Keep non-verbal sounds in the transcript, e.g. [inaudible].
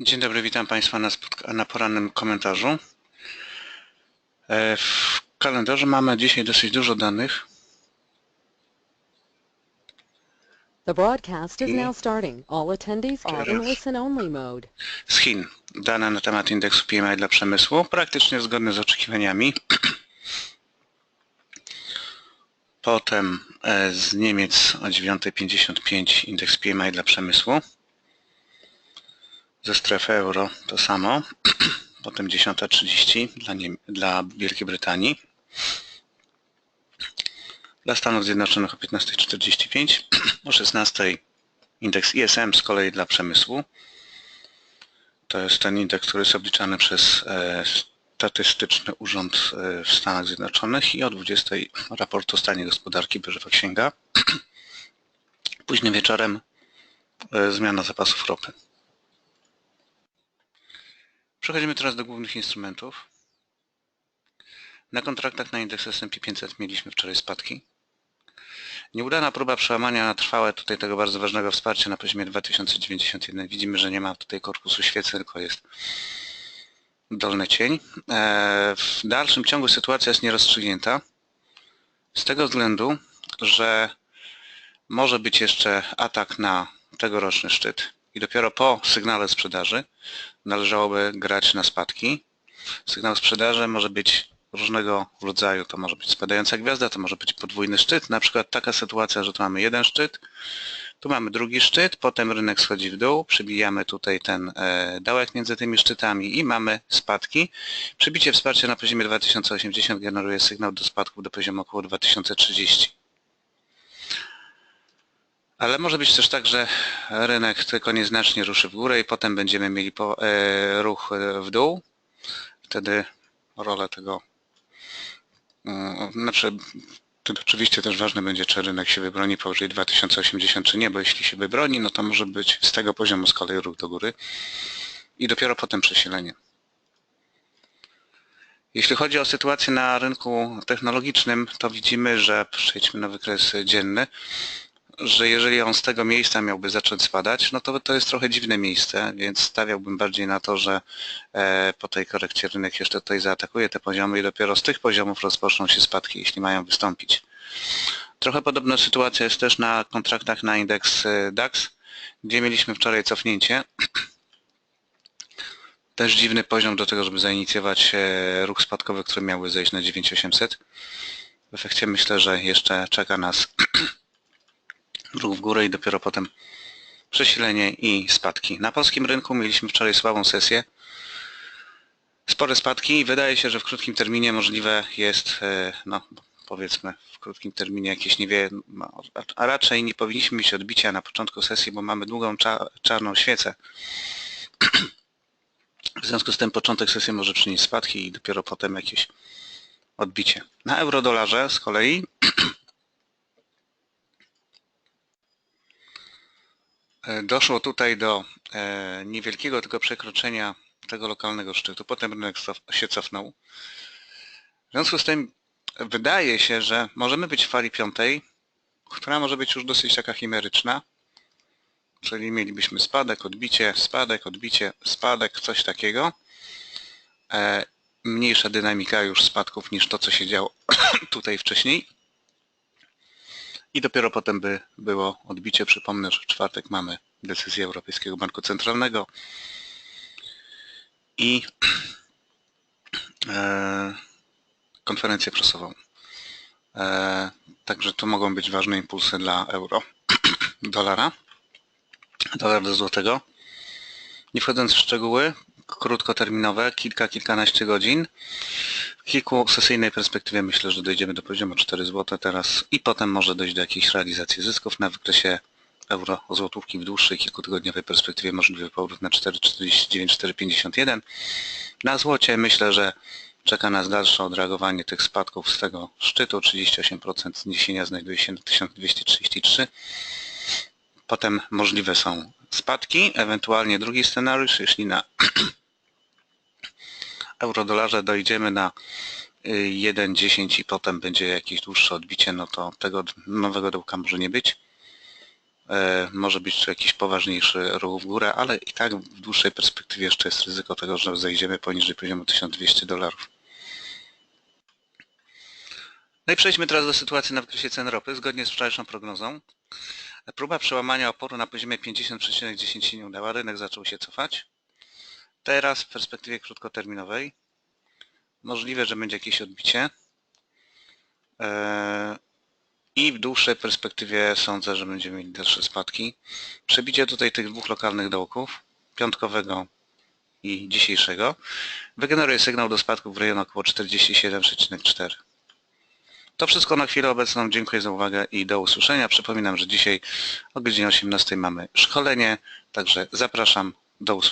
Dzień dobry, witam Państwa na, na porannym komentarzu. E, W kalendarzu mamy dzisiaj dosyć dużo danych. The broadcast is now starting. All attendees are in listen-only mode. Z Chin dane na temat indeksu PMI dla przemysłu, praktycznie zgodne z oczekiwaniami. Potem e, z Niemiec o 9.55 indeks PMI dla przemysłu. Ze strefy euro to samo. [clears throat] Potem 10.30 dla, dla Wielkiej Brytanii. Dla Stanów Zjednoczonych o 15.45. [clears throat] O 16.00 indeks ISM z kolei dla przemysłu. To jest ten indeks, który jest obliczany przez e, Statystyczny Urząd e, w Stanach Zjednoczonych i o 20 raport o stanie gospodarki bieżewa księga. [clears throat] Późnym wieczorem e, zmiana zapasów ropy. Przechodzimy teraz do głównych instrumentów. Na kontraktach na indeks S&P 500 mieliśmy wczoraj spadki. Nieudana próba przełamania na trwałe tutaj tego bardzo ważnego wsparcia na poziomie 2091. Widzimy, że nie ma tutaj korpusu świecy, tylko jest dolny cień. E, W dalszym ciągu sytuacja jest nierozstrzygnięta z tego względu, że może być jeszcze atak na tegoroczny szczyt i dopiero po sygnale sprzedaży należałoby grać na spadki. Sygnał sprzedaży może być różnego rodzaju. To może być spadająca gwiazda, to może być podwójny szczyt. Na przykład taka sytuacja, że tu mamy jeden szczyt, tu mamy drugi szczyt, potem rynek schodzi w dół, przybijamy tutaj ten e, dołek między tymi szczytami i mamy spadki. Przybicie wsparcia na poziomie 2080 generuje sygnał do spadków do poziomu około 2030. Ale może być też tak, że rynek tylko nieznacznie ruszy w górę i potem będziemy mieli po, e, ruch e, w dół. Wtedy rolę tego, mm, znaczy oczywiście też ważne będzie, czy rynek się wybroni powyżej 2080 czy nie, bo jeśli się wybroni, no to może być z tego poziomu z kolei ruch do góry i dopiero potem przesilenie. Jeśli chodzi o sytuację na rynku technologicznym, to widzimy, że przejdźmy na wykres dzienny, że jeżeli on z tego miejsca miałby zacząć spadać, no to to jest trochę dziwne miejsce, więc stawiałbym bardziej na to, że e, po tej korekcie rynek jeszcze tutaj zaatakuje te poziomy i dopiero z tych poziomów rozpoczną się spadki, jeśli mają wystąpić. Trochę podobna sytuacja jest też na kontraktach na indeks e, DAX, gdzie mieliśmy wczoraj cofnięcie. [clears throat] Też dziwny poziom do tego, żeby zainicjować e, ruch spadkowy, który miałby zejść na 9800. W efekcie myślę, że jeszcze czeka nas [clears throat] ruch w górę i dopiero potem przesilenie i spadki. Na polskim rynku mieliśmy wczoraj słabą sesję. Spore spadki i wydaje się, że w krótkim terminie możliwe jest, e, no powiedzmy w krótkim terminie jakieś nie wie, no, a raczej nie powinniśmy mieć odbicia na początku sesji, bo mamy długą cza czarną świecę. W związku z tym początek sesji może przynieść spadki i dopiero potem jakieś odbicie. Na euro-dolarze z kolei E, Doszło tutaj do e, niewielkiego tylko przekroczenia tego lokalnego szczytu. Potem rynek się cofnął. W związku z tym wydaje się, że możemy być w fali piątej, która może być już dosyć taka chimeryczna. Czyli mielibyśmy spadek, odbicie, spadek, odbicie, spadek, coś takiego. E, Mniejsza dynamika już spadków niż to, co się działo [clears throat] tutaj wcześniej. I dopiero potem by było odbicie. Przypomnę, że w czwartek mamy decyzję Europejskiego Banku Centralnego i e, konferencję prasową. E, także to mogą być ważne impulsy dla euro, [clears throat] dolara, dolar do złotego. Nie wchodząc w szczegóły, krótkoterminowe, kilka, kilkanaście godzin. Kilku sesyjnej perspektywie myślę, że dojdziemy do poziomu 4 zł teraz i potem może dojść do jakiejś realizacji zysków na wykresie euro złotówki w dłuższej kilkutygodniowej perspektywie możliwy powrót na 4,49, 4,51. Na złocie myślę, że czeka nas dalsze odreagowanie tych spadków z tego szczytu. 38% zniesienia znajduje się na 1233. Potem możliwe są spadki, ewentualnie drugi scenariusz, jeśli na [clears throat] euro-dolarze dojdziemy na y, 1,10 i potem będzie jakieś dłuższe odbicie, no to tego nowego dołka może nie być. e, może być tu jakiś poważniejszy ruch w górę, ale i tak w dłuższej perspektywie jeszcze jest ryzyko tego, że zejdziemy poniżej poziomu 1200 dolarów. No i przejdźmy teraz do sytuacji na wykresie cen ropy. Zgodnie z wczorajszą prognozą, próba przełamania oporu na poziomie 50,10 się nie udała, rynek zaczął się cofać. Teraz w perspektywie krótkoterminowej możliwe, że będzie jakieś odbicie. Eee, I w dłuższej perspektywie sądzę, że będziemy mieli dalsze spadki. Przebicie tutaj tych dwóch lokalnych dołków, piątkowego i dzisiejszego, wygeneruje sygnał do spadku w rejonie około 47,4. To wszystko na chwilę obecną. Dziękuję za uwagę i do usłyszenia. Przypominam, że dzisiaj o godzinie 18 mamy szkolenie, także zapraszam do usłyszenia.